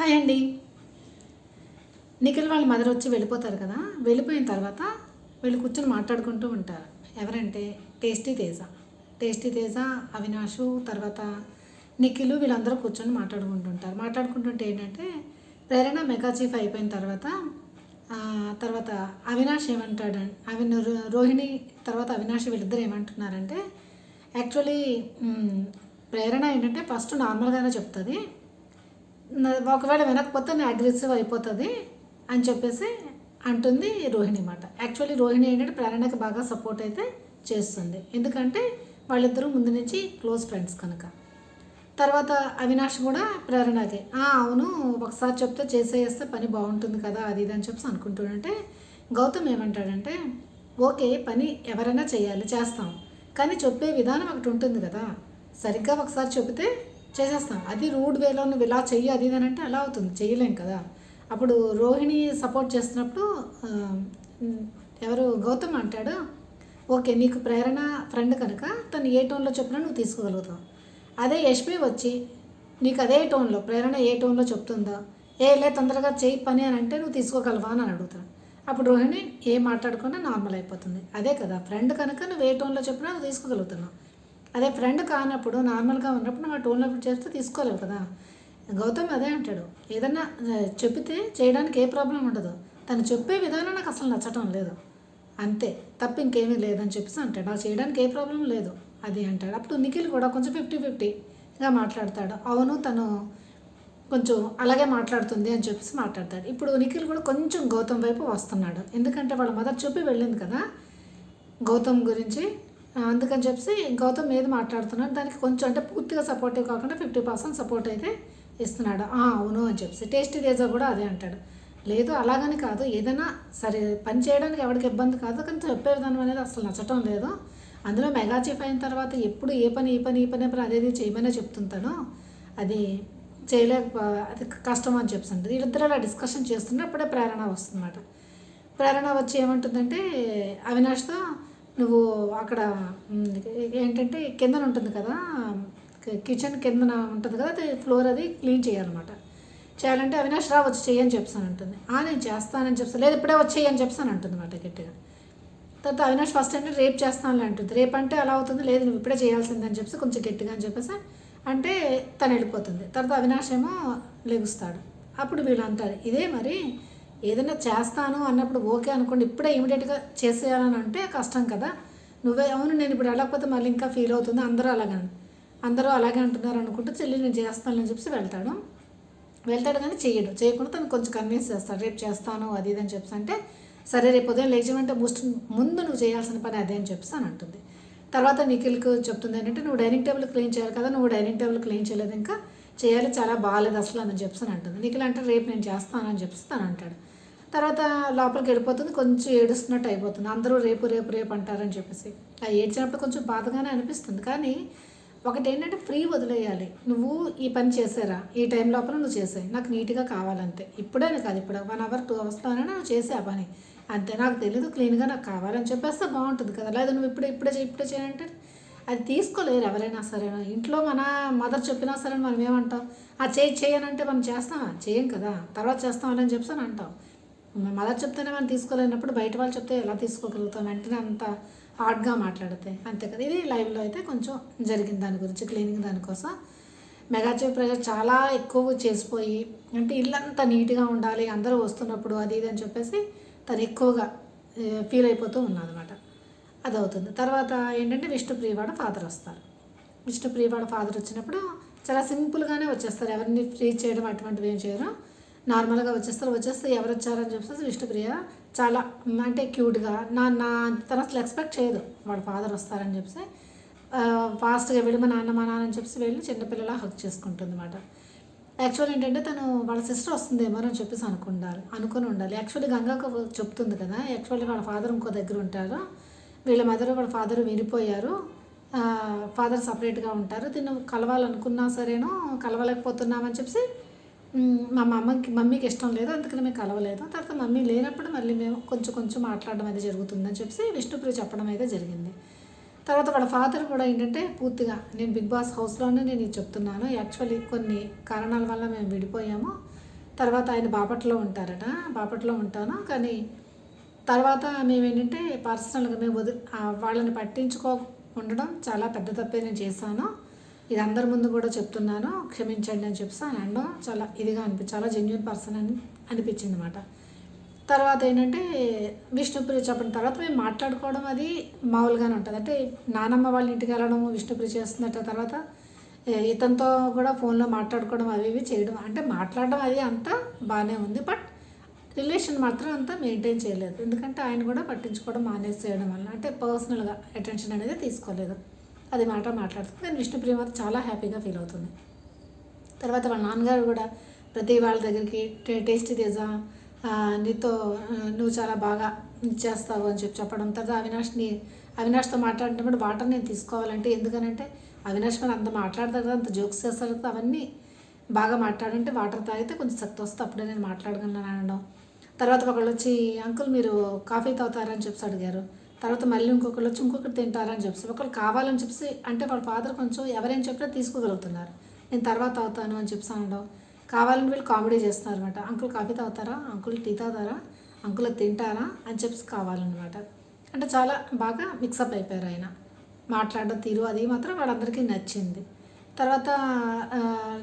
Hi అండి. నిఖిల్ వాళ్ళ mother వచ్చి వెళ్ళిపోతారు కదా? వెళ్ళిపోయిన తర్వాత వీళ్ళు కూర్చొని మాట్లాడుకుంటూ ఉంటారు. ఎవరంటే టేస్టీ తేజ. టేస్టీ తేజ అవినాషు తర్వాత నిఖిల్ వీళ్ళందరూ కూర్చొని మాట్లాడుకుంటుంటారు మాట్లాడుకుంటుంటే ఏంటంటే ప్రేరణ మెగా చీఫ్ అయిపోయిన తర్వాత తర్వాత అవినాష్ ఏమంటాడు అవి రోహిణి తర్వాత అవినాష్ వీళ్ళిద్దరు ఏమంటున్నారంటే యాక్చువల్లీ ప్రేరణ ఏంటంటే ఫస్ట్ నార్మల్గానే చెప్తుంది. ఒకవేళ వినకపోతే నేను అగ్రెసివ్ అయిపోతుంది అని చెప్పేసి అంటుంది రోహిణి మాట. యాక్చువల్లీ రోహిణి ఏంటంటే ప్రేరణకి బాగా సపోర్ట్ అయితే చేస్తుంది. ఎందుకంటే వాళ్ళిద్దరూ ముందు నుంచి క్లోజ్ ఫ్రెండ్స్ కనుక. తర్వాత అవినాష్ కూడా ప్రేరణకి. అవును ఒకసారి చెప్తే చేసేస్తే పని బాగుంటుంది కదా అది ఇది అని చెప్పి అనుకుంటుంటే గౌతమ్ ఏమంటాడంటే ఓకే పని ఎవరైనా చేయాలి చేస్తాం. కానీ చెప్పే విధానం ఒకటి ఉంటుంది కదా. సరిగ్గా ఒకసారి చెబితే చేసేస్తాం. అది రూడ్ వేలో నువ్వు ఇలా చెయ్యి అది ఇది అని అంటే అలా అవుతుంది. చేయలేం కదా. అప్పుడు రోహిణి సపోర్ట్ చేస్తున్నప్పుడు ఎవరు? గౌతమ్ అంటాడు ఓకే నీకు ప్రేరణ ఫ్రెండ్ కనుక తను ఏ టోన్లో చెప్పినా నువ్వు తీసుకోగలుగుతావు. అదే యష్మి వచ్చి నీకు అదే టోన్లో ప్రేరణ ఏ టోన్లో చెప్తుందో? ఏ లే తొందరగా చేయి పని అని అంటే నువ్వు తీసుకోగలవా? అని అడుగుతాను అప్పుడు రోహిణి ఏం మాట్లాడుకున్నా నార్మల్ అయిపోతుంది. అదే కదా ఫ్రెండ్ కనుక నువ్వు ఏ టోన్లో చెప్పినా నువ్వు తీసుకోగలుగుతున్నావు. అదే ఫ్రెండ్ కానప్పుడు నార్మల్గా ఉన్నప్పుడు నువ్వు ఆ టోన్లో చేస్తే తీసుకోలేవు కదా. గౌతమ్ అదే అంటాడు. ఏదన్నా ఆ, చెబితే చేయడానికి ఏ ప్రాబ్లం ఉండదు. తను చెప్పే విధానం నాకు అసలు నచ్చటం లేదు. అంతే తప్ప ఇంకేమీ లేదని చెప్పేసి అంటాడు. నాకు చేయడానికి ఏ ప్రాబ్లం లేదు. అది అంటాడు. అప్పుడు నిఖిల్ కూడా కొంచెం ఫిఫ్టీ ఫిఫ్టీగా మాట్లాడతాడు. అవును తను కొంచెం అలాగే మాట్లాడుతుంది అని చెప్పేసి మాట్లాడతాడు. ఇప్పుడు నిఖిల్ కూడా కొంచెం గౌతమ్ వైపు వస్తున్నాడు. ఎందుకంటే వాళ్ళ మదర్ చెప్పి వెళ్ళింది కదా గౌతమ్ గురించి. అందుకని చెప్పి గౌతమ్ ఏది మాట్లాడుతున్నాడు దానికి కొంచెం అంటే పూర్తిగా సపోర్టివ్ కాకుండా ఫిఫ్టీ పర్సెంట్ సపోర్ట్ అయితే ఇస్తున్నాడు. అవును అని చెప్పి టేస్టీ తేజ కూడా అదే అంటాడు. లేదు అలాగని కాదు. ఏదైనా సరే పని చేయడానికి ఎవరికి ఇబ్బంది కాదు. కానీ చెప్పే విధానం అనేది అసలు నచ్చటం లేదు. అందులో మెగా చీఫ్ అయిన తర్వాత ఎప్పుడు ఏ పని ఈ పని ఈ పని పని అదేది చేయమనే చెప్తుంటాను. అది చేయలేక అది కష్టం అని చెప్తుంటుంది వీళ్ళిద్దరు అలా డిస్కషన్ చేస్తుంటే అప్పుడే ప్రేరణ వస్తుందన్నమాట. ప్రేరణ వచ్చి ఏమంటుందంటే అవినాష్తో నువ్వు అక్కడ ఏంటంటే కిందన ఉంటుంది కదా కిచెన్ కిందన ఉంటుంది కదా అది ఫ్లోర్ అది క్లీన్ చేయాలన్నమాట. చేయాలంటే అవినాష్ రా వచ్చి చెయ్యని చెప్తాను అంటుంది ఆ నేను చేస్తానని చెప్తాను లేదు ఇప్పుడే వచ్చి చెయ్యని చెప్తాను అంటుంది అనమాట గట్టిగా. తర్వాత అవినాష్ ఫస్ట్ అంటే రేపు చేస్తానులే అంటుంది. రేపు అంటే అలా అవుతుంది లేదు నువ్వు ఇప్పుడే చేయాల్సిందని చెప్పేసి కొంచెం గట్టిగా అని చెప్పేసి అంటే తను వెళ్ళిపోతుంది. తర్వాత అవినాష్ ఏమో లెగుస్తాడు. అప్పుడు వీళ్ళు అంటారు ఇదే మరి ఏదైనా చేస్తాను అన్నప్పుడు ఓకే అనుకోండి ఇప్పుడే ఇమీడియట్గా చేసేయాలని అంటే కష్టం కదా. నువ్వే అవును నేను ఇప్పుడు వెళ్ళకపోతే మళ్ళీ ఇంకా ఫీల్ అవుతుంది అందరూ అలాగే అందరూ అలాగే అంటున్నారు అనుకుంటే చెల్లి నేను చేస్తానని చెప్పి వెళ్తాడు. వెళ్తాడు కానీ చేయడు చేయకుండా తను కొంచెం కన్విన్స్ చేస్తాడు. రేపు చేస్తాను అది ఇది అని చెప్పి అంటే సరే రేపు ఉదయం లేచమంటే ముస్ట్ ముందు నువ్వు చేయాల్సిన పని అదే అని చెప్పి అని అంటుంది. తర్వాత నిఖిల్కి చెప్తుంది ఏంటంటే నువ్వు డైనింగ్ టేబుల్ క్లీన్ చేయాలి కదా నువ్వు డైనింగ్ టేబుల్ క్లీన్ చేయలేదు ఇంకా చేయాలి చాలా బాగాలేదు అసలు అని చెప్పి అని అంటుంది. నిఖిల్ అంటే రేపు నేను చేస్తాను అని చెప్పి తను అంటాడు. తర్వాత లోపలికి వెళ్ళిపోతుంది కొంచెం ఏడుస్తున్నట్టు అయిపోతుంది. అందరూ రేపు రేపు రేపు అంటారని చెప్పేసి. ఆ ఏడ్చినప్పుడు కొంచెం బాధగానే అనిపిస్తుంది. కానీ ఒకటి ఏంటంటే ఫ్రీ వదిలేయాలి. నువ్వు ఈ పని చేసారా? ఈ టైం లోపల నువ్వు చేసాయి. నాకు నీట్గా కావాలంతే. ఇప్పుడే కాదు ఇప్పుడు వన్ అవర్ టూ అవర్స్లోనే నువ్వు చేసే ఆ పని. అంతే. నాకు తెలీదు క్లీన్గా నాకు కావాలని చెప్పేస్తే బాగుంటుంది కదా. లేదా నువ్వు ఇప్పుడే ఇప్పుడే చేయి ఇప్పుడే చేయాలంటే అది తీసుకోలేరు ఎవరైనా సరే. ఇంట్లో మన మదర్ చెప్పినా సరే మనం ఏమంటాం? ఆ చేయి చేయనంటే మనం చేస్తామా? చేయం కదా. తర్వాత చేస్తామని చెప్పేసి అని అంటాం. మదర్ చెప్తేనే మనం తీసుకోలేనప్పుడు బయట వాళ్ళు చెప్తే ఎలా తీసుకోగలుగుతాం? వెంటనే అంత హార్డ్గా మాట్లాడితే. అంతే కదా? ఇది లైవ్లో అయితే కొంచెం జరిగింది దాని గురించి క్లీనింగ్ దానికోసం మెగాచీఫ్ ప్రెజర్ చాలా ఎక్కువ చేసిపోయి అంటే ఇల్లంతా నీట్గా ఉండాలి అందరూ వస్తున్నప్పుడు అది ఇది అని చెప్పేసి తను ఎక్కువగా ఫీల్ అయిపోతూ ఉన్నదన్నమాట. అది అవుతుంది తర్వాత ఏంటంటే విష్ణుప్రియవాడ ఫాదర్ వస్తారు. విష్ణుప్రియవాడ ఫాదర్ వచ్చినప్పుడు చాలా సింపుల్గానే వచ్చేస్తారు. ఎవరిని ఫ్రీ చేయడం అటువంటివి ఏం చేయరు. నార్మల్గా వచ్చేస్తారు వచ్చేస్తే ఎవరు వచ్చారని చెప్పేసి విష్ణుప్రియ చాలా అంటే క్యూట్గా నా నా తను అసలు ఎక్స్పెక్ట్ చేయదు వాడు ఫాదర్ వస్తారని చెప్పేసి. ఫాస్ట్గా వెళ్ళి మా నాన్న మా నాన్న అని చెప్పేసి వెళ్ళి చిన్నపిల్లలా హక్ చేసుకుంటుంది అనమాట యాక్చువల్ ఏంటంటే తను వాళ్ళ సిస్టర్ వస్తుందేమో అని చెప్పేసి అనుకుంటారు అనుకుని ఉండాలి. యాక్చువల్లీ గంగాకు చెప్తుంది కదా యాక్చువల్లీ వాళ్ళ ఫాదర్ ఇంకో దగ్గర ఉంటారు. వీళ్ళ మదర్ వాళ్ళ ఫాదర్ విడిపోయారు. ఫాదర్ సపరేట్గా ఉంటారు. దీన్ని కలవాలనుకున్నా సరేనో కలవలేకపోతున్నామని చెప్పేసి మా మమ్మకి మమ్మీకి ఇష్టం లేదు అందుకని మేము కలవలేదు. తర్వాత మమ్మీ లేనప్పుడు మళ్ళీ మేము కొంచెం కొంచెం మాట్లాడడం అయితే జరుగుతుందని చెప్పి విష్ణుప్రియ చెప్పడం అయితే జరిగింది. తర్వాత వాళ్ళ ఫాదర్ కూడా ఏంటంటే పూర్తిగా నేను బిగ్ బాస్ హౌస్లోనే నేను ఇది చెప్తున్నాను. యాక్చువల్లీ కొన్ని కారణాల వల్ల మేము విడిపోయాము. తర్వాత ఆయన బాపట్లో ఉంటారట బాపట్లో ఉంటాను. కానీ తర్వాత మేము ఏంటంటే పర్సనల్గా మేము వది వాళ్ళని పట్టించుకో ఉండడం చాలా పెద్ద తప్పే నేను చేశాను. ఇది అందరి ముందు కూడా చెప్తున్నాను. క్షమించండి అని చెప్పి అని అనడం చాలా ఇదిగా అనిపి చాలా జెన్యున్ పర్సన్ అని అనిపించింది అనమాట తర్వాత ఏంటంటే విష్ణుప్రియ చెప్పిన తర్వాత మేము మాట్లాడుకోవడం అది మామూలుగానే ఉంటుంది. అంటే నానమ్మ వాళ్ళ ఇంటికి వెళ్ళడం విష్ణుప్రియ చేస్తున్నట్టు తర్వాత ఇతనితో కూడా ఫోన్లో మాట్లాడుకోవడం అవి ఇవి చేయడం అంటే మాట్లాడడం అది అంతా బాగానే ఉంది. బట్ రిలేషన్ మాత్రం అంతా మెయింటైన్ చేయలేదు. ఎందుకంటే ఆయన కూడా పట్టించుకోవడం మానేసి చేయడం వల్ల అంటే పర్సనల్గా అటెన్షన్ అనేది తీసుకోలేదు. అది మాట మాట్లాడుతుంది. కానీ విష్ణుప్రియ మాత్రం చాలా హ్యాపీగా ఫీల్ అవుతుంది. తర్వాత వాళ్ళ నాన్నగారు కూడా ప్రతి వాళ్ళ దగ్గరికి టే- టేస్ట్ తెజా నీతో నువ్వు చాలా బాగా చేస్తావు అని చెప్పి చెప్పడం. తర్వాత అవినాష్ని అవినాష్తో మాట్లాడినప్పుడు వాటర్ నేను తీసుకోవాలంటే ఎందుకనంటే అవినాష్ మరి అంత మాట్లాడతారు కదా అంత జోక్స్ చేస్తారు కదా అవన్నీ బాగా మాట్లాడంటే వాటర్ తాగితే కొంచెం శక్తి వస్తే అప్పుడే నేను మాట్లాడగలను అనడం. తర్వాత ఒకళ్ళు వచ్చి అంకుల్ మీరు కాఫీ తాగుతారని చెప్పి అడిగారు. తర్వాత మళ్ళీ ఇంకొకళ్ళు వచ్చి ఇంకొకటి తింటారని చెప్పి ఒకళ్ళు కావాలని చెప్పి అంటే వాళ్ళ ఫాదర్ కొంచెం ఎవరైనా చెప్పినా తీసుకోగలుగుతున్నారు. నేను తర్వాత అవుతాను అని చెప్పి అనడం. కావాలని వీళ్ళు కామెడీ చేస్తున్నారు అనమాట అంకుల్ కాఫీ తాగుతారా? అంకుల్ టీ తాగుతారా? అంకుల్ తింటారా? అని చెప్పి కావాలన్నమాట. అంటే చాలా బాగా మిక్సప్ అయిపోయారు ఆయన. మాట్లాడడం తీరు అది మాత్రం వాళ్ళందరికీ నచ్చింది. తర్వాత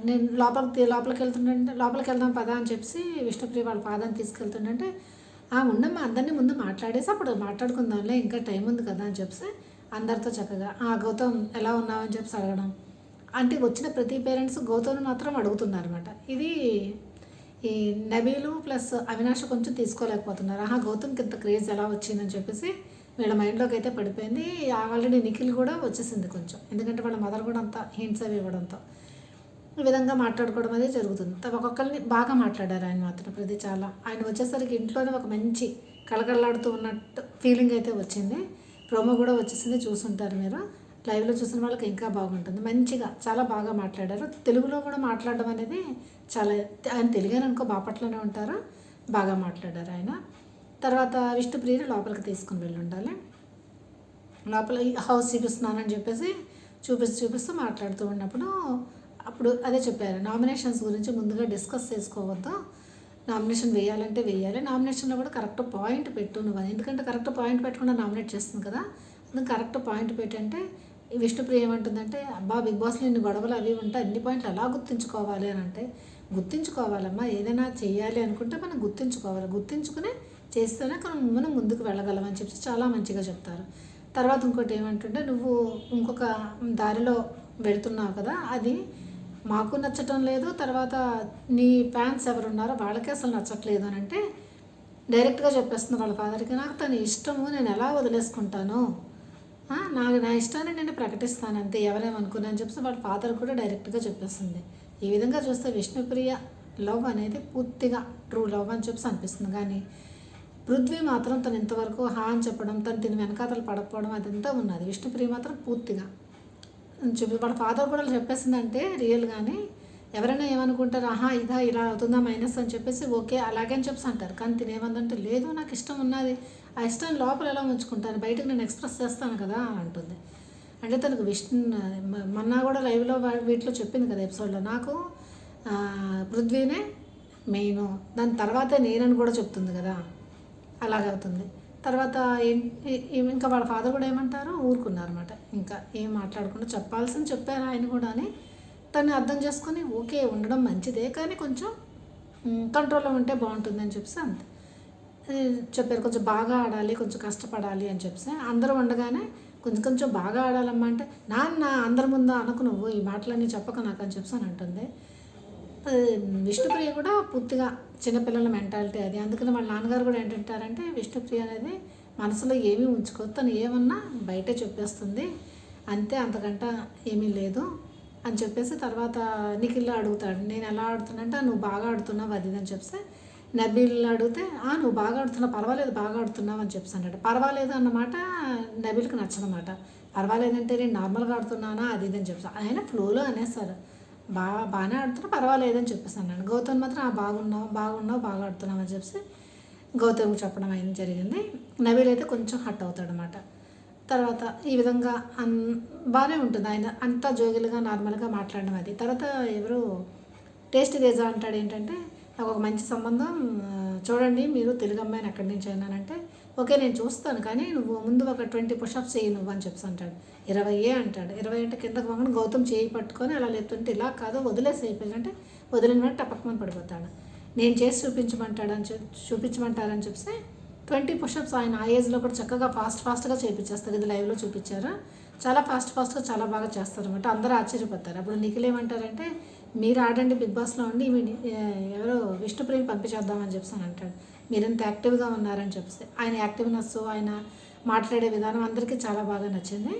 నేను లోపలికి లోపలికి వెళ్తుంటే లోపలికి వెళ్దాం పదా అని చెప్పి విష్ణుప్రియ వాళ్ళ పాదాన్ని తీసుకెళ్తుంటే ఆ ఉండమ్మా అందరినీ ముందు మాట్లాడేసి అప్పుడు మాట్లాడుకుందాంలే ఇంకా టైం ఉంది కదా అని చెప్పి అందరితో చక్కగా ఆ గౌతమ్ ఎలా ఉన్నావు? అని చెప్పి అడగడం. అంటే వచ్చిన ప్రతి పేరెంట్స్ గౌతమ్ని మాత్రం అడుగుతున్నారు అనమాట ఇది ఈ నబీలు ప్లస్ అవినాష్ కొంచెం తీసుకోలేకపోతున్నారు. ఆహా గౌతమ్కి ఇంత క్రేజ్ ఎలా వచ్చిందని చెప్పేసి వీళ్ళ మైండ్లోకి అయితే పడిపోయింది. ఆల్రెడీ నిఖిల్ కూడా వచ్చేసింది కొంచెం. ఎందుకంటే వాళ్ళ మదర్ కూడా అంత హింట్స్ అవి ఇవ్వడంతో. ఈ విధంగా మాట్లాడుకోవడం అనేది జరుగుతుంది. త- ఒక్కొక్కరిని బాగా మాట్లాడారు ఆయన మాత్రం. ప్రతి చాలా. ఆయన వచ్చేసరికి ఇంట్లోనే ఒక మంచి కళకళలాడుతూ ఉన్నట్టు ఫీలింగ్ అయితే వచ్చింది. ప్రోమో కూడా వచ్చేసింది. చూసుంటారు మీరు. లైవ్లో చూసిన వాళ్ళకి ఇంకా బాగుంటుంది. మంచిగా చాలా బాగా మాట్లాడారు. తెలుగులో కూడా మాట్లాడడం అనేది చాలా ఆయన తెలుగే అనుకో బాపట్లోనే ఉంటారు. బాగా మాట్లాడారు ఆయన. తర్వాత విష్ణుప్రియని లోపలికి తీసుకుని వెళ్ళి ఉండాలి లోపల హౌస్ చూపిస్తున్నానని చెప్పేసి చూపిస్తూ చూపిస్తూ మాట్లాడుతూ ఉన్నప్పుడు అప్పుడు అదే చెప్పారు. నామినేషన్స్ గురించి ముందుగా డిస్కస్ చేసుకోవద్దు. నామినేషన్ వేయాలంటే వేయాలి. నామినేషన్లో కూడా కరెక్ట్ పాయింట్ పెట్టు నువ్వు ఎందుకంటే కరెక్ట్ పాయింట్ పెట్టకుండా నామినేట్ చేస్తుంది కదా. అందుకు కరెక్ట్ పాయింట్ పెట్టంటే విష్ణుప్రియ ఏమంటుందంటే అబ్బా బిగ్ బాస్లో ఇన్ని గొడవలు అవి ఉంటాయి. అన్ని పాయింట్లు ఎలా గుర్తుంచుకోవాలి? అని అంటే గుర్తుంచుకోవాలమ్మా. ఏదైనా చేయాలి అనుకుంటే మనం గుర్తుంచుకోవాలి. గుర్తుంచుకునే చేస్తేనే మనం మనం ముందుకు వెళ్ళగలం అని చెప్పి చాలా మంచిగా చెప్తారు. తర్వాత ఇంకోటి ఏమంటుంటే నువ్వు ఇంకొక దారిలో వెళ్తున్నావు కదా. అది మాకు నచ్చటం లేదు తర్వాత నీ ఫ్యాన్స్ ఎవరు ఉన్నారో వాళ్ళకే అసలు నచ్చట్లేదు అని అంటే డైరెక్ట్గా చెప్పేస్తుంది వాళ్ళ ఫాదర్కి నాకు తన ఇష్టము నేను ఎలా వదిలేసుకుంటాను? నాకు నా ఇష్టాన్ని నేను ప్రకటిస్తాను అంతే ఎవరేమనుకున్నా అని చెప్పి వాళ్ళ ఫాదర్ కూడా డైరెక్ట్గా చెప్పేస్తుంది. ఈ విధంగా చూస్తే విష్ణుప్రియ లవ్ అనేది పూర్తిగా ట్రూ లవ్ అని చెప్పి అనిపిస్తుంది. కానీ పృథ్వీ మాత్రం తను ఇంతవరకు హా అని చెప్పడం తను తిని వెనకాతలు పడకపోవడం అదంతా ఉన్నది. విష్ణుప్రియ మాత్రం పూర్తిగా అని చెప్పి వాళ్ళ ఫాదర్ కూడా చెప్పేసిందంటే రియల్గానే ఎవరైనా ఏమనుకుంటారు ఆహా ఇదా ఇలా అవుతుందా మైనస్ అని చెప్పేసి ఓకే అలాగే అని చెప్పేసి అంటారు. కానీ తినేమందంటే లేదు నాకు ఇష్టం ఉన్నది. ఆ ఇష్టం లోపల ఎలా ఉంచుకుంటాను బయటకు నేను ఎక్స్ప్రెస్ చేస్తాను కదా అని అంటుంది. అంటే తనకు విష్ణు మొన్న కూడా లైవ్లో వీటిలో చెప్పింది కదా ఎపిసోడ్లో నాకు పృథ్వీనే మెయిన్. దాని తర్వాతే నేనని కూడా చెప్తుంది కదా. అలాగవుతుంది. తర్వాత ఏం- ఇంకా వాళ్ళ ఫాదర్ కూడా ఏమంటారు ఊరుకున్నారన్నమాట. ఇంకా ఏం మాట్లాడకుండా చెప్పాల్సింది చెప్పారు ఆయన కూడా అని తను అర్థం చేసుకొని ఓకే ఉండడం మంచిదే కానీ కొంచెం కంట్రోల్లో ఉంటే బాగుంటుందని చెప్పేసి అంతే. చెప్పారు కొంచెం బాగా ఆడాలి కొంచెం కష్టపడాలి అని చెప్పేసి. అందరూ ఉండగానే కొంచెం కొంచెం బాగా ఆడాలమ్మా అంటే నాన్న అందరి ముందు అనకు నువ్వు ఈ మాటలన్నీ చెప్పక నాకు అని చెప్పేసి అని అంటుంది. విష్ణుప్రియ కూడా పూర్తిగా చిన్నపిల్లల మెంటాలిటీ అది. అందుకని వాళ్ళ నాన్నగారు కూడా ఏంటంటారంటే విష్ణుప్రియ అనేది మనసులో ఏమీ ఉంచుకోదు తను ఏమన్నా బయటే చెప్పేస్తుంది. అంతే అంతకంట ఏమీ లేదు అని చెప్పేసి తర్వాత నిఖిల్ అడుగుతాడు. నేను ఎలా ఆడుతున్నంటే నువ్వు బాగా ఆడుతున్నావు అది అని చెప్పేసి నబీల్ అడిగితే "ఆ, నువ్వు బాగా ఆడుతున్నావు పర్వాలేదు బాగా ఆడుతున్నావు అని చెప్పి అన్నాడు పర్వాలేదు అన్నమాట నబీల్కి నచ్చదన్నమాట. పర్వాలేదంటే నేను నార్మల్గా ఆడుతున్నానా అది ఇది అని చెప్పేసి. ఆయన ఫ్లోలో అనేస్తారు. బా బాగానే ఆడుతున్నా పర్వాలేదని చెప్పేసి అన్నాడు. గౌతమ్ మాత్రం ఆ బాగున్నావు బాగున్నావు బాగా ఆడుతున్నావు అని చెప్పి గౌతమ్ చెప్పడం అయింది జరిగింది. నవీల్ అయితే కొంచెం హట్ అవుతాడు అనమాట తర్వాత ఈ విధంగా అన్ బాగానే ఉంటుంది. ఆయన అంతా జోగిలుగా నార్మల్గా మాట్లాడడం అది. తర్వాత ఎవరు టేస్ట్ దేజా అంటాడు ఏంటంటే నాకు ఒక మంచి సంబంధం చూడండి మీరు తెలుగు అమ్మాయిని ఎక్కడి నుంచి అయినానంటే ఓకే నేను చూస్తాను కానీ నువ్వు ముందు ఒక ట్వంటీ పుషప్స్ చేయి నువ్వు అని చెప్పి అంటాడు. ఇరవై ఏ అంటాడు. ఇరవై అంటే కిందకు వంగని గౌతమ్ చేయి పట్టుకొని అలా లేపుతుంటే ఇలా కాదు వదిలేసి అయిపోయిందంటే వదిలిన వెంటనే టపక్కమని పడిపోతాడు. నేను చేసి చూపించమంటాడని చెప్పి చూపించమంటారని చెప్తే ట్వంటీ పుషప్స్ ఆయన ఆ ఏజ్లో కూడా చక్కగా ఫాస్ట్ ఫాస్ట్గా చేయించేస్తారు ఇది లైవ్లో చూపించారు. చాలా ఫాస్ట్ ఫాస్ట్గా చాలా బాగా చేస్తారు అనమాట అందరూ ఆశ్చర్యపోతారు. అప్పుడు నిఖిల్ ఏమంటారంటే మీరు ఆడండి బిగ్ బాస్లో ఉండి ఎవరో ఎవరో విష్ణుప్రియం పంపించేద్దామని చెప్పి అంటాడు. మీరు ఇంత యాక్టివ్గా ఉన్నారని చెప్పి ఆయన యాక్టివ్నెస్ ఆయన మాట్లాడే విధానం అందరికీ చాలా బాగా నచ్చింది.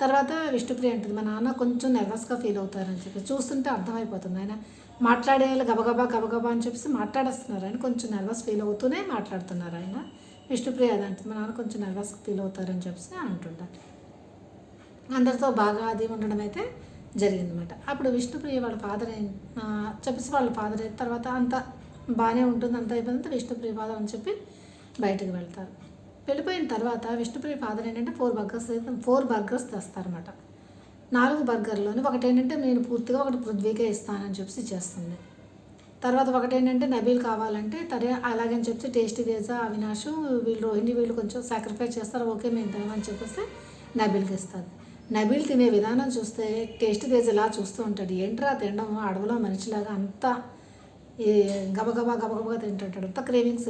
తర్వాత విష్ణుప్రియ అంటుంది మా నాన్న కొంచెం నర్వస్గా ఫీల్ అవుతారని చెప్పి. చూస్తుంటే అర్థమైపోతుంది. ఆయన మాట్లాడే వాళ్ళు గబగబా గబగబా అని చెప్పేసి మాట్లాడేస్తున్నారు. ఆయన కొంచెం నర్వస్ ఫీల్ అవుతూనే మాట్లాడుతున్నారు ఆయన. విష్ణుప్రియ అది అంటుంది మా నాన్న కొంచెం నర్వస్గా ఫీల్ అవుతారని చెప్పేసి అంటుంటారు. అందరితో బాగా అది ఉండడం అయితే జరిగిందన్నమాట. అప్పుడు విష్ణుప్రియ వాళ్ళ ఫాదర్ చెప్పేసి వాళ్ళ ఫాదర్ అయిన తర్వాత అంత బాగానే ఉంటుంది అంత అయిపోయిందంతా విష్ణుప్రియ ఫాదర్ అని చెప్పి బయటకు వెళ్తారు. వెళ్ళిపోయిన తర్వాత విష్ణుప్రియ ఫాదర్ ఏంటంటే ఫోర్ బర్గర్స్ అయితే ఫోర్ బర్గర్స్ తెస్తారనమాట నాలుగు బర్గర్లోని ఒకటి ఏంటంటే నేను పూర్తిగా ఒకటి పృథ్వీకే ఇస్తానని చెప్పి చేస్తుంది. తర్వాత ఒకటి ఏంటంటే నబీల్ కావాలంటే తరే అలాగని చెప్పి టేస్టీ దేజా అవినాష్ వీళ్ళు రోహిణి వీళ్ళు కొంచెం సాక్రిఫైస్ చేస్తారు ఓకే మేము తినమని చెప్పేస్తే నబీల్కి ఇస్తుంది నబీల్ తినే విధానం చూస్తే టేస్ట్ తేజ ఇలా చూస్తూ ఉంటాడు. ఏంట్రా తినడం? అడవిలో మనిషిలాగా అంతా ఈ గబగబా గబగబా తింటుంటాడు. అంత క్రేవింగ్స్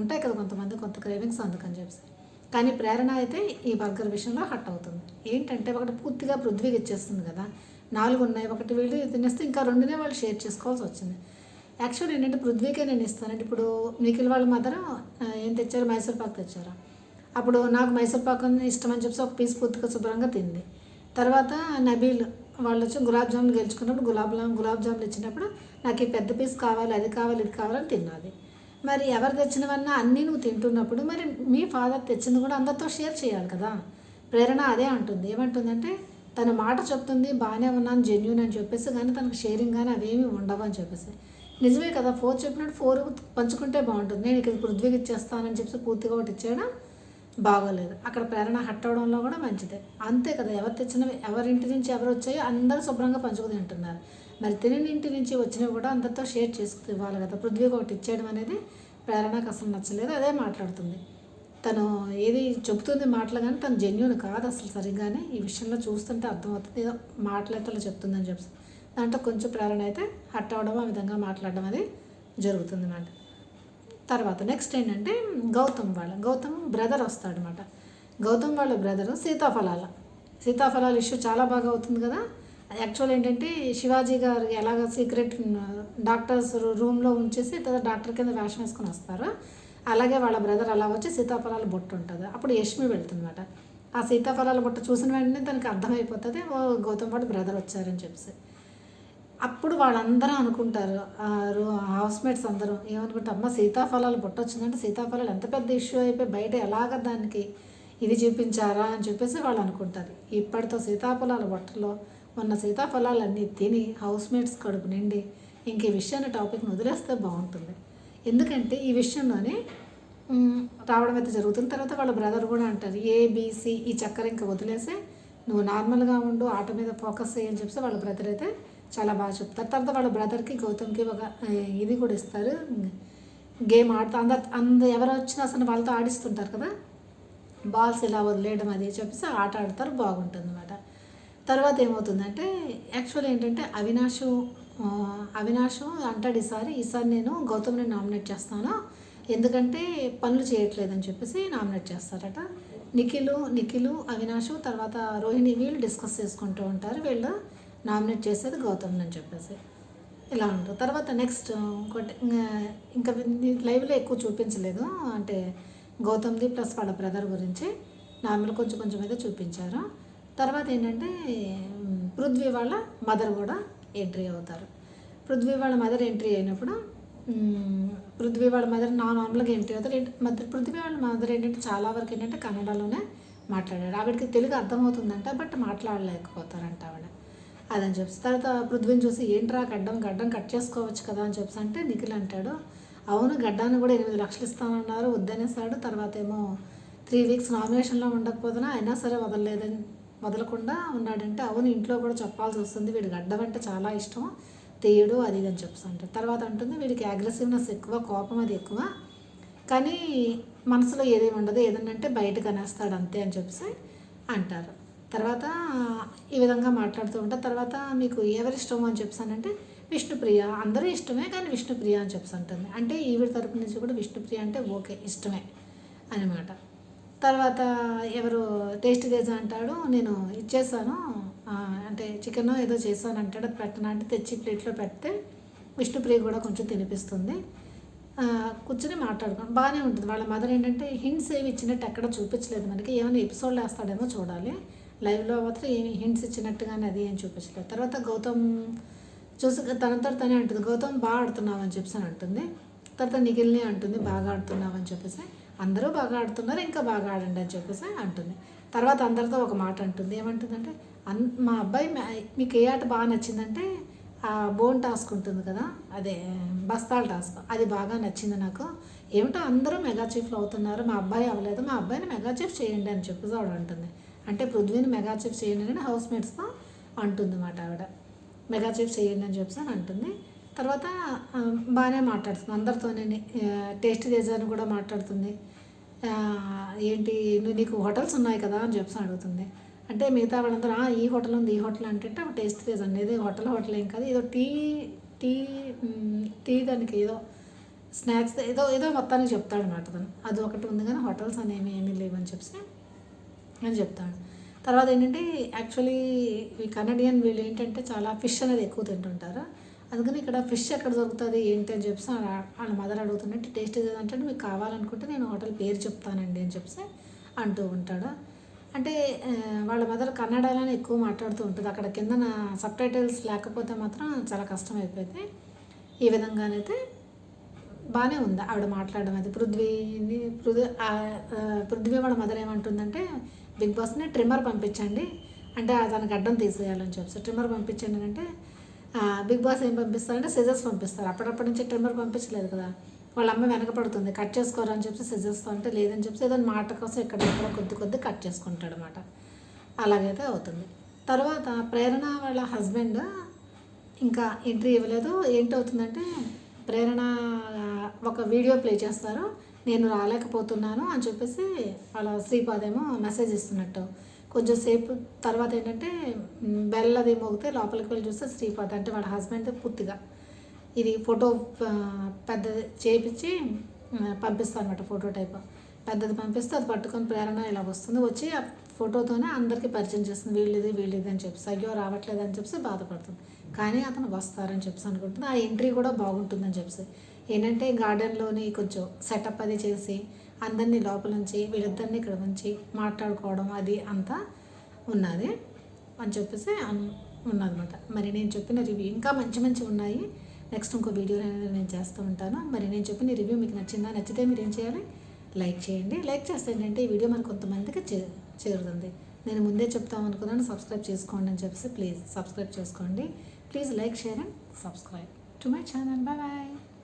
ఉంటాయి కదా కొంతమంది కొంత క్రేవింగ్స్ అందుకని చెప్పేసి. కానీ ప్రేరణ అయితే ఈ బర్గర్ విషయంలో హట్ అవుతుంది. ఏంటంటే ఒకటి పూర్తిగా పృథ్వీకి ఇచ్చేస్తుంది కదా. నాలుగు ఉన్నాయి ఒకటి వీళ్ళు తినేస్తే ఇంకా రెండునే వాళ్ళు షేర్ చేసుకోవాల్సి వచ్చింది. యాక్చువల్ ఏంటంటే పృథ్వీకే నేను ఇస్తానంటే ఇప్పుడు నిఖిల్ వాళ్ళ మాత్రం ఏం తెచ్చారు? మైసూర్ పాక్ తెచ్చారు? అప్పుడు నాకు మైసూర్ పాక్ ఇష్టం అని చెప్పి ఒక పీస్ పూర్తిగా శుభ్రంగా తింది. తర్వాత నబీల్ వాళ్ళు వచ్చి గులాబ్ జామున్ గెలుచుకున్నప్పుడు గులాబ్ జామ్ గులాబ్ జామున్ ఇచ్చినప్పుడు నాకు ఈ పెద్ద పీస్ కావాలి అది కావాలి ఇది కావాలని తిన్నది. మరి ఎవరు తెచ్చినవన్నా అన్నీ నువ్వు తింటున్నప్పుడు మరి మీ ఫాదర్ తెచ్చింది కూడా అందరితో షేర్ చేయాలి కదా. ప్రేరణ అదే అంటుంది. ఏమంటుందంటే తన మాట చెప్తుంది బాగానే ఉన్నాను జెన్యున్ అని చెప్పేసి కానీ తనకు షేరింగ్ కానీ అవేమీ ఉండవు అని చెప్పేసి. నిజమే కదా ఫోర్ చెప్పినట్టు ఫోర్ పంచుకుంటే బాగుంటుంది. నేను ఇక్కడ పృథ్వీకి ఇచ్చేస్తానని చెప్పి పూర్తిగా ఒకటి ఇచ్చాడా? బాగోలేదు. అక్కడ ప్రేరణ హట్టవడంలో కూడా మంచిదే. అంతే కదా ఎవరు తెచ్చినవి ఎవరింటి నుంచి ఎవరు వచ్చాయో అందరూ శుభ్రంగా పంచుకు తింటున్నారు. మరి తినని ఇంటి నుంచి వచ్చినవి కూడా అందరితో షేర్ చేసుకుని ఇవ్వాలి కదా. పృథ్వీకి ఒకటి ఇచ్చేయడం అనేది ప్రేరణకు అసలు నచ్చలేదు. అదే మాట్లాడుతుంది. తను ఏది చెబుతుంది మాటలు కానీ తను జెన్యున్ కాదు అసలు సరిగ్గానే. ఈ విషయంలో చూస్తుంటే అర్థమవుతుంది. ఏదో మాటలైతే చెప్తుందని చెప్తుంది దాంట్లో కొంచెం ప్రేరణ అయితే హట్ అవ్వడం ఆ విధంగా మాట్లాడడం అది జరుగుతుంది అన్నమాట తర్వాత నెక్స్ట్ ఏంటంటే గౌతమ్ వాళ్ళ గౌతమ్ బ్రదర్ వస్తాడనమాట గౌతమ్ వాళ్ళ బ్రదరు సీతాఫలాల. సీతాఫలాల ఇష్యూ చాలా బాగా అవుతుంది కదా. యాక్చువల్ ఏంటంటే శివాజీ గారు ఎలాగ సీక్రెట్ డాక్టర్స్ రూమ్లో ఉంచేసి తర్వాత డాక్టర్ కింద వేషం వేసుకొని వస్తారు. అలాగే వాళ్ళ బ్రదర్ అలా వచ్చి సీతాఫలాల బొట్టు ఉంటుంది. అప్పుడు యష్మి వెళ్తుందన్నమాట. ఆ సీతాఫలాల బొట్టు చూసిన వెంటనే దానికి అర్థమైపోతుంది ఓ గౌతమ్ వాడు బ్రదర్ వచ్చారని చెప్పేసి. అప్పుడు వాళ్ళందరూ అనుకుంటారు హౌస్మేట్స్ అందరూ ఏమనుకుంటారు? అమ్మ సీతాఫలాలు బుట్ట వచ్చిందంటే సీతాఫలాలు ఎంత పెద్ద ఇష్యూ అయిపోయి బయట ఎలాగ దానికి ఇది చూపించారా? అని చెప్పేసి వాళ్ళు అనుకుంటారు. ఇప్పటితో సీతాఫలాల బట్టలో ఉన్న సీతాఫలాలన్నీ తిని హౌస్మేట్స్ కడుపు నిండి ఇంక ఈ విషయాన్ని టాపిక్ని వదిలేస్తే బాగుంటుంది. ఎందుకంటే ఈ విషయంలోనే రావడం అయితే జరుగుతుంది. తర్వాత వాళ్ళ బ్రదర్ కూడా అంటారు ఏబిసి ఈ చక్కెర ఇంకా వదిలేసి నువ్వు నార్మల్గా ఉండు ఆట మీద ఫోకస్ చేయని చెప్పి వాళ్ళ బ్రదర్ అయితే చాలా బాగా చెప్తారు. తర్వాత వాళ్ళ బ్రదర్కి గౌతమ్కి ఒక ఇది కూడా ఇస్తారు. గేమ్ ఆడుతూ అందరు అంద ఎవరు వచ్చినా అసలు వాళ్ళతో ఆడిస్తుంటారు కదా. బాల్స్ ఇలా వదిలేయడం అది చెప్పేసి ఆట ఆడతారు బాగుంటుంది అనమాట తర్వాత ఏమవుతుందంటే యాక్చువల్ ఏంటంటే అవినాష్ ఆ, అవినాష్ అంటాడు ఈసారి ఈసారి నేను గౌతమ్ని నామినేట్ చేస్తాను. ఎందుకంటే పనులు చేయట్లేదని చెప్పేసి నామినేట్ చేస్తారట. నిఖిలు నిఖిలు అవినాష్ తర్వాత రోహిణి వీళ్ళు డిస్కస్ చేసుకుంటూ ఉంటారు వీళ్ళు. నామినేట్ చేసేది గౌతమ్ అని చెప్పేసి. ఇలా ఉంటారు తర్వాత నెక్స్ట్ ఇంకోటి ఇంకా- ఇంకా లైవ్లో ఎక్కువ చూపించలేదు. అంటే గౌతమ్ది ప్లస్ వాళ్ళ బ్రదర్ గురించి నార్మల్ కొంచెం కొంచెం అయితే చూపించారు. తర్వాత ఏంటంటే పృథ్వీ వాళ్ళ మదర్ కూడా ఎంట్రీ అవుతారు. పృథ్వీ వాళ్ళ మదర్ ఎంట్రీ అయినప్పుడు పృథ్వీ వాళ్ళ మదర్ నా నార్మల్గా ఎంట్రీ అవుతారు. మదర్ పృథ్వీ వాళ్ళ మదర్ ఏంటంటే చాలా వరకు ఏంటంటే కన్నడలోనే మాట్లాడారు. ఆవిడకి తెలుగు అర్థమవుతుందంట బట్ మాట్లాడలేకపోతారంట ఆవిడ. అదని చెప్పి తర్వాత పృథ్వీని చూసి ఏంట్రా గడ్డం గడ్డం కట్ చేసుకోవచ్చు కదా అని చెప్పి అంటే నిఖిల్ అంటాడు. అవును గడ్డాన్ని కూడా ఎనిమిది లక్షలు ఇస్తానన్నారు వద్దనేసాడు. తర్వాత ఏమో త్రీ వీక్స్ నామినేషన్లో ఉండకపోతున్నా అయినా సరే వదలలేదని వదలకుండా ఉన్నాడంటే అవును ఇంట్లో కూడా చెప్పాల్సి వస్తుంది. వీడు గడ్డం అంటే చాలా ఇష్టం. తీయడు అది ఇది అని చెప్పి అంటారు తర్వాత అంటుంది వీడికి అగ్రెసివ్నెస్ ఎక్కువ కోపం అది ఎక్కువ. కానీ మనసులో ఏదేమి ఉండదు. ఏదన్నంటే బయటకు అనేస్తాడు అంతే అని చెప్పేసి అంటారు. తర్వాత ఈ విధంగా మాట్లాడుతూ ఉంటాను తర్వాత మీకు ఎవరి ఇష్టం అని చెప్పానంటే విష్ణుప్రియ. అందరూ ఇష్టమే కానీ విష్ణుప్రియ అని చెప్తుంటుంది. అంటే ఈవిడ తరపు నుంచి కూడా విష్ణుప్రియ అంటే ఓకే ఇష్టమే అనమాట తర్వాత ఎవరు టేస్ట్ చేసా అంటాడు నేను ఇచ్చేసాను అంటే చికెన్ ఏదో చేశాను అంటాడు అది పెట్టనా అంటే తెచ్చి ప్లేట్లో పెడితే విష్ణుప్రియ కూడా కొంచెం తినిపిస్తుంది. కూర్చొని మాట్లాడుకోండి. బాగానే ఉంటుంది. వాళ్ళ మదర్ ఏంటంటే హింట్స్ ఏమి ఇచ్చినట్టు ఎక్కడ చూపించలేదు మనకి. ఏమైనా ఎపిసోడ్లు వేస్తాడేమో చూడాలి. లైవ్లో మాత్రం ఏమి హింట్స్ ఇచ్చినట్టుగానే అది ఏం చూపించలేదు. తర్వాత గౌతమ్ చూసి తనతో తనే అంటుంది గౌతమ్ బాగా ఆడుతున్నావు అని చెప్పేసి అని అంటుంది. తర్వాత నిఖిల్ని అంటుంది బాగా ఆడుతున్నావు అని చెప్పేసి. అందరూ బాగా ఆడుతున్నారు ఇంకా బాగా ఆడండి అని చెప్పేసి అంటుంది. తర్వాత అందరితో ఒక మాట అంటుంది. ఏమంటుందంటే అన్ మా అబ్బాయి మీకు ఏ ఆట బాగా నచ్చిందంటే ఆ బోన్ టాస్క్ ఉంటుంది కదా అదే బస్తాల టాస్క్. అది బాగా నచ్చింది నాకు. ఏమిటో అందరూ మెగా చీఫ్లు అవుతున్నారు మా అబ్బాయి అవ్వలేదు మా అబ్బాయిని మెగా చీఫ్ చేయండి అని చెప్పేసి ఆవిడ అంటుంది. అంటే పృథ్వీని మెగా చీఫ్ చేయండి అని హౌస్ మేట్స్తో అంటుంది అన్నమాట ఆవిడ. మెగా చీఫ్ చేయండి అని చెప్పి అంటుంది. తర్వాత బాగానే మాట్లాడుతుంది. అందరితోనే టేస్ట్ చేశాను కూడా మాట్లాడుతుంది. ఏంటి నువ్వు నీకు హోటల్స్ ఉన్నాయి కదా అని చెప్పి అడుగుతుంది. అంటే మిగతా వాళ్ళందరూ "ఆ, ఈ హోటల్ ఉంది ఈ హోటల్ అంటే అవి టేస్ట్ చేసి అనేది హోటల్ హోటల్ ఏం కాదు. ఏదో టీ టీ టీ దానికి ఏదో స్నాక్స్ ఏదో ఏదో మొత్తానికి చెప్తాడు అనమాట తను అది ఒకటి ఉంది కానీ హోటల్స్ అనేవి ఏమీ లేవని చెప్పి అని చెప్తాడు. తర్వాత ఏంటంటే యాక్చువల్లీ ఈ కనడియన్ వీళ్ళు ఏంటంటే చాలా ఫిష్ అనేది ఎక్కువ తింటుంటారు. అందుకని ఇక్కడ ఫిష్ ఎక్కడ దొరుకుతుంది ఏంటి అని చెప్పి వాళ్ళ మదర్ అడుగుతున్నట్టు టేస్ట్ ఏదంటే మీకు కావాలనుకుంటే నేను హోటల్ పేరు చెప్తానండి అని చెప్పి అంటూ ఉంటాడు. అంటే వాళ్ళ మదర్ కన్నడలోనే ఎక్కువ మాట్లాడుతూ ఉంటుంది. అక్కడ కింద సబ్ టైటిల్స్ లేకపోతే మాత్రం చాలా కష్టం అయిపోయింది ఈ విధంగానైతే బాగానే ఉంది ఆవిడ మాట్లాడడం. అది పృథ్వీని పృథ్వీ పృథ్వీ వాళ్ళ మదర్ ఏమంటుందంటే బిగ్ బాస్ని ట్రిమ్మర్ పంపించండి. అంటే ఆ అడ్డం తీసేయాలని చెప్పి. ట్రిమ్మర్ పంపించండి అంటే బిగ్ బాస్ ఏం పంపిస్తారంటే సిజర్స్ పంపిస్తారు. అప్పుడప్పటి నుంచి ట్రిమ్మర్ పంపించలేదు కదా. వాళ్ళ అమ్మ వెనకపడుతుంది కట్ చేసుకోరు అని చెప్పి సిజర్స్తో అంటే లేదని చెప్పి ఏదో మాట కోసం ఇక్కడ ఇక్కడ కొద్ది కొద్ది కట్ చేసుకుంటాడు అనమాట అలాగైతే అవుతుంది. తర్వాత ప్రేరణ వాళ్ళ హస్బెండ్ ఇంకా ఎంట్రీ ఇవ్వలేదు. ఏంటవుతుందంటే ప్రేరణ ఒక వీడియో ప్లే చేస్తారు. నేను రాలేకపోతున్నాను అని చెప్పేసి వాళ్ళ శ్రీపాదేమో మెసేజ్ ఇస్తున్నట్టు. కొంచెం సేపు తర్వాత ఏంటంటే మ్, బెల్ అది మోగితే లోపలికి వెళ్ళి చూస్తే శ్రీపాద్ అంటే వాళ్ళ హస్బెండ్ పూర్తిగా. ఇది ఫోటో పెద్దది చేపించి పంపిస్తాను అనమాట ఫోటో టైప్ పెద్దది పంపిస్తే అది పట్టుకొని ప్రేరణ ఇలా వస్తుంది. వచ్చి ఫోటోతోనే అందరికీ పరిచయం చేస్తుంది. వీళ్ళది వీళ్ళది అని చెప్పి అయ్యో రావట్లేదు అని చెప్పి బాధపడుతుంది. కానీ అతను వస్తారని చెప్పి అనుకుంటుంది. ఆ ఎంట్రీ కూడా బాగుంటుందని చెప్పి ఏంటంటే గార్డెన్లోని కొంచెం సెటప్ అది చేసి అందరినీ లోపల నుంచి వీళ్ళిద్దరిని ఇక్కడ ఉంచి మాట్లాడుకోవడం అది అంతా ఉన్నది అని చెప్పేసి ఉన్నదన్నమాట. మరి నేను చెప్పిన రివ్యూ ఇంకా మంచి మంచి ఉన్నాయి. నెక్స్ట్ ఇంకో వీడియో అనేది నేను చేస్తూ ఉంటాను. మరి నేను చెప్పిన రివ్యూ మీకు నచ్చిందా నచ్చితే మీరు ఏం చేయాలి? లైక్ చేయండి. లైక్ చేస్తే ఏంటంటే ఈ వీడియో మరి కొంతమందికి చే చేరుతుంది. నేను ముందే చెప్తాం అనుకున్నాను సబ్స్క్రైబ్ చేసుకోండి అని చెప్పేసి ప్లీజ్ సబ్స్క్రైబ్ చేసుకోండి. Please like share and subscribe to my channel bye bye